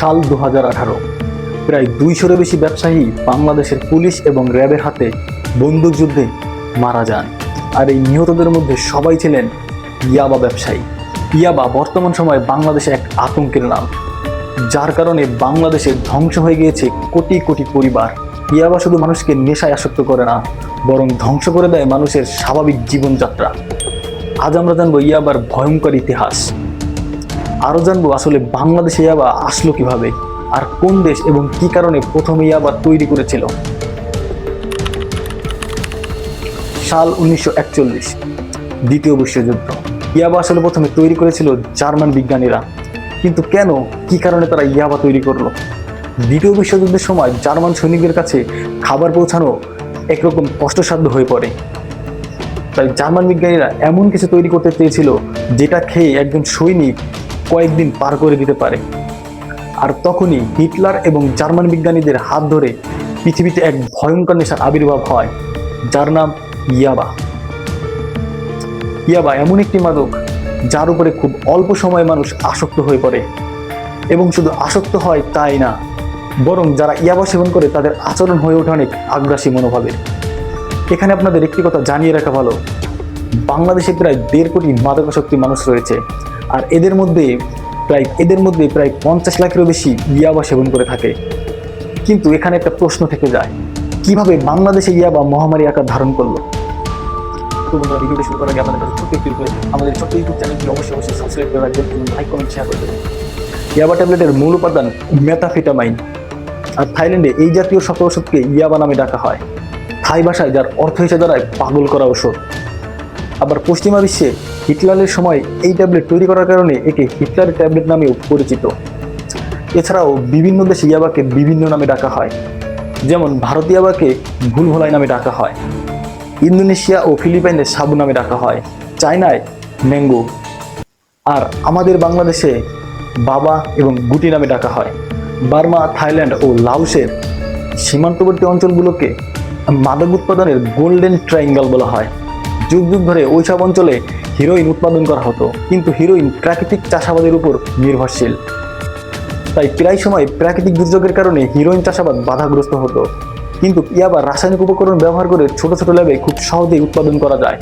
সাল দু প্রায় দুইশোরও বেশি ব্যবসায়ী বাংলাদেশের পুলিশ এবং র্যাবের হাতে বন্দুকযুদ্ধে মারা যান। আর এই নিহতদের মধ্যে সবাই ছিলেন ইয়াবা ব্যবসায়ী। ইয়াবা বর্তমান সময়ে বাংলাদেশে এক আতঙ্কের নাম। যার কারণে বাংলাদেশে ধ্বংস হয়ে গিয়েছে কোটি কোটি পরিবার। ইয়াবা শুধু মানুষকে নেশায় আসক্ত করে না, বরং ধ্বংস করে দেয় মানুষের স্বাভাবিক জীবনযাত্রা। আজ আমরা জানব ইয়াবার ভয়ঙ্কর ইতিহাস। আরও জানব আসলে বাংলাদেশে ইয়াবা আসলো কীভাবে? আর কোন দেশ এবং কি কারণে প্রথমে ইয়াবা তৈরি করেছিল? সাল উনিশশো একচল্লিশ, দ্বিতীয় বিশ্বযুদ্ধ। ইয়াবা আসলে প্রথমে তৈরি করেছিল জার্মান বিজ্ঞানীরা। কিন্তু কেন, কি কারণে তারা ইয়াবা তৈরি করল? দ্বিতীয় বিশ্বযুদ্ধের সময় জার্মান সৈনিকদের কাছে খাবার পৌঁছানো একরকম কষ্টসাধ্য হয়ে পড়ে। তাই জার্মান বিজ্ঞানীরা এমন কিছু তৈরি করতে চেয়েছিল, যেটা খেয়ে একজন সৈনিক কয়েকদিন পার করে দিতে পারে। আর তখনই হিটলার এবং জার্মান বিজ্ঞানীদের হাত ধরে পৃথিবীতে এক ভয়ঙ্কর নেশার আবির্ভাব হয়, যার নাম ইয়াবা। ইয়াবা এমন একটি মাদক, যার উপরে খুব অল্প সময়ে মানুষ আসক্ত হয়ে পড়ে। এবং শুধু আসক্ত হয় তাই না, বরং যারা ইয়াবা সেবন করে তাদের আচরণ হয়ে ওঠে অনেক আগ্রাসী মনোভাবের। এখানে আপনাদের একটি কথা জানিয়ে রাখা ভালো, বাংলাদেশে প্রায় দেড় কোটি মাদকাসক্তি মানুষ রয়েছে। আর এদের মধ্যে প্রায়, এদের মধ্যে প্রায় পঞ্চাশ লাখেরও বেশি ইয়াবা সেবন করে থাকে। কিন্তু এখানে একটা প্রশ্ন থেকে যায়, কীভাবে বাংলাদেশে ইয়াবা মহামারী আকার ধারণ করল? ভিডিওটি শুরু করার আগে আপনাদের কাছে ছোট্ট একটি আমাদের ছোট্ট ইউটিউব চ্যানেলটি অবশ্যই অবশ্যই সাবস্ক্রাইব করে রাখবেন এবং লাইক কমেন্ট শেয়ার করে দেবেন। ইয়াবা ট্যাবলেটের মূল উপাদান মেথাফিটামাইন আর থাইল্যান্ডে এই জাতীয় সকল ওষুধকে ইয়াবা নামে ডাকা হয়। থাই ভাষায়, যার অর্থ হিসেবে দাঁড়ায় পাগল করা ওষুধ। আবার পশ্চিমা বিশ্বে হিটলারের সময় এই ট্যাবলেট তৈরি করার কারণে একে হিটলারের ট্যাবলেট নামেও পরিচিত। এছাড়াও বিভিন্ন দেশে ইয়াবাকে বিভিন্ন নামে ডাকা হয়। যেমন ভারতীয় ইয়াবাকে ভুলভোলাই নামে ডাকা হয়। ইন্দোনেশিয়া ও ফিলিপাইনে সাবু নামে ডাকা হয়। চায়নায় ম্যাঙ্গো। আর আমাদের বাংলাদেশে বাবা এবং গুটি নামে ডাকা হয়। বার্মা, থাইল্যান্ড ও লাওসের সীমান্তবর্তী অঞ্চলগুলোকে মাদক উৎপাদনের গোল্ডেন ট্রায়াঙ্গল বলা হয়। যুগ যুগ ধরে ওইসব অঞ্চলে হিরোইন উৎপাদন করা হতো। কিন্তু হিরোইন প্রাকৃতিক চাষাবাদের উপর নির্ভরশীল। তাই প্রায় সময় প্রাকৃতিক দুর্যোগের কারণে হিরোইন চাষাবাদ বাধাগ্রস্ত হতো। কিন্তু ইয়াবা রাসায়নিক উপকরণ ব্যবহার করে ছোট ছোট ল্যাবে খুব সহজেই উৎপাদন করা যায়।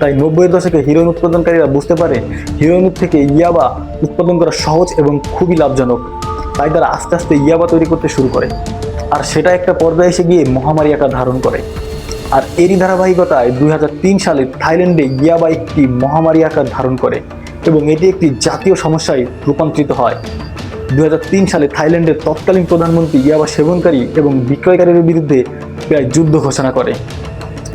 তাই নব্বইয়ের দশকে হিরোইন উৎপাদনকারীরা বুঝতে পারে হিরোইনের থেকে ইয়াবা উৎপাদন করা সহজ এবং খুবই লাভজনক। তাই তারা আস্তে আস্তে ইয়াবা তৈরি করতে শুরু করে। আর সেটা একটা পর্যায়ে এসে গিয়ে মহামারী আকার ধারণ করে। আর এরই ধারাবাহিকতায় দুই হাজার তিন সালে থাইল্যান্ডে ইয়াবা একটি মহামারী আকার ধারণ করে এবং এটি একটি জাতীয় সমস্যায় রূপান্তরিত হয়। দুই হাজার তিন সালে থাইল্যান্ডের তৎকালীন প্রধানমন্ত্রী ইয়াবা সেবনকারী এবং বিক্রয়কারীর বিরুদ্ধে প্রায় যুদ্ধ ঘোষণা করে।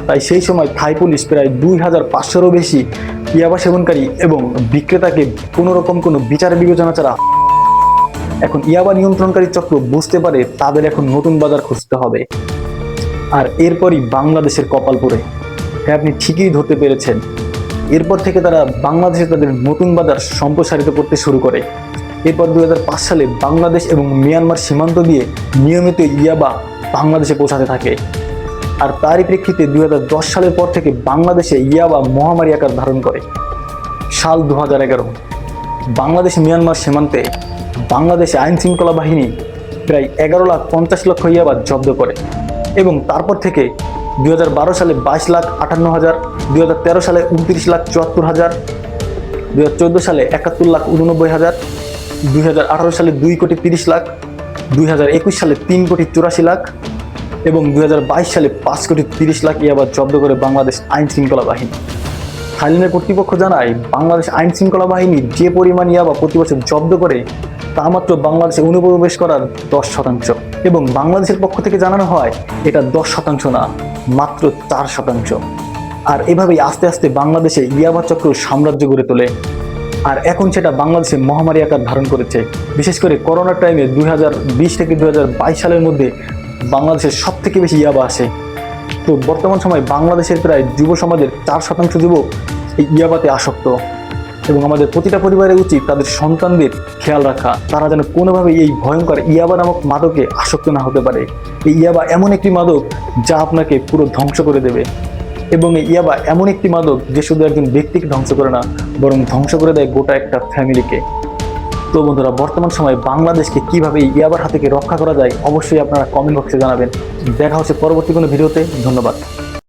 তাই সেই সময় থাই পুলিশ প্রায় দুই হাজার পাঁচশোরও বেশি ইয়াবা সেবনকারী এবং বিক্রেতাকে কোনো রকম কোনো বিচার বিবেচনা ছাড়া এখন ইয়াবা নিয়ন্ত্রণকারী চক্র বুঝতে পারে তাদের এখন নতুন বাজার খুঁজতে হবে। আর এরপরই বাংলাদেশের কপাল পড়ে হ্যাঁ আপনি ঠিকই ধরতে পেরেছেন। এরপর থেকে তারা বাংলাদেশে তাদের নতুন বাজার সম্প্রসারিত করতে শুরু করে। এরপর দু হাজার পাঁচ সালে বাংলাদেশ এবং মিয়ানমার সীমান্ত দিয়ে নিয়মিত ইয়াবা বাংলাদেশে পৌঁছাতে থাকে। আর তারই প্রেক্ষিতে দু হাজার দশ সালের পর থেকে বাংলাদেশে ইয়াবা মহামারী আকার ধারণ করে। সাল দু হাজার এগারো। বাংলাদেশ মিয়ানমার সীমান্তে বাংলাদেশে আইন শৃঙ্খলা বাহিনী প্রায় এগারো লাখ পঞ্চাশ লক্ষ ইয়াবা জব্দ করে। এবং তারপর থেকে দু হাজার বারো সালে বাইশ লাখ আটান্ন হাজার, দুই সালে উনত্রিশ লাখ চুয়াত্তর হাজার, দুই সালে একাত্তর লাখ উননব্বই হাজার, দুই সালে দুই কোটি তিরিশ লাখ, দুই হাজার একুশ সালে তিন কোটি চুরাশি লাখ এবং দু হাজার বাইশ সালে পাঁচ কোটি তিরিশ লাখ ইয়াবা জব্দ করে বাংলাদেশ আইন শৃঙ্খলা বাহিনী। থাইল্যান্ডের কর্তৃপক্ষ জানায়, বাংলাদেশ আইন শৃঙ্খলা বাহিনী যে পরিমাণ ইয়াবা প্রতি বছর জব্দ করে তা মাত্র বাংলাদেশে অনুপ্রবেশ করার দশ শতাংশ। এবং বাংলাদেশের পক্ষ থেকে জানানো হয়, এটা দশ শতাংশ না, মাত্র চার শতাংশ। আর এভাবেই আস্তে আস্তে বাংলাদেশে ইয়াবা চক্র সাম্রাজ্য গড়ে তোলে। আর এখন সেটা বাংলাদেশে মহামারী আকার ধারণ করেছে। বিশেষ করে করোনার টাইমে দু হাজার বিশ থেকে দু হাজার বাইশ সালের মধ্যে বাংলাদেশের সব থেকে বেশি ইয়াবা আসে। তো বর্তমান সময় বাংলাদেশের প্রায় যুব সমাজের চার শতাংশ যুবক এই ইয়াবাতে আসক্ত। এবং আমাদের প্রতিটা পরিবারের উচিত তাদের সন্তানদের খেয়াল রাখা। তারা যেন কোনোভাবে এই ভয়ঙ্কর ইয়াবা নামক মাদকে আসক্ত না হতে পারে। এই ইয়াবা এমন একটি মাদক যা আপনাকে পুরো ধ্বংস করে দেবে। এবং এই ইয়াবা এমন একটি মাদক যে শুধু একজন ব্যক্তিকে ধ্বংস করে না, বরং ধ্বংস করে দেয় গোটা একটা ফ্যামিলিকে। তো বন্ধুরা, বর্তমান সময়ে বাংলাদেশকে কীভাবে এই ইয়াবার হাত থেকে রক্ষা করা যায়, অবশ্যই আপনারা কমেন্ট বক্সে জানাবেন। দেখা হচ্ছে পরবর্তী কোনো ভিডিওতে। ধন্যবাদ।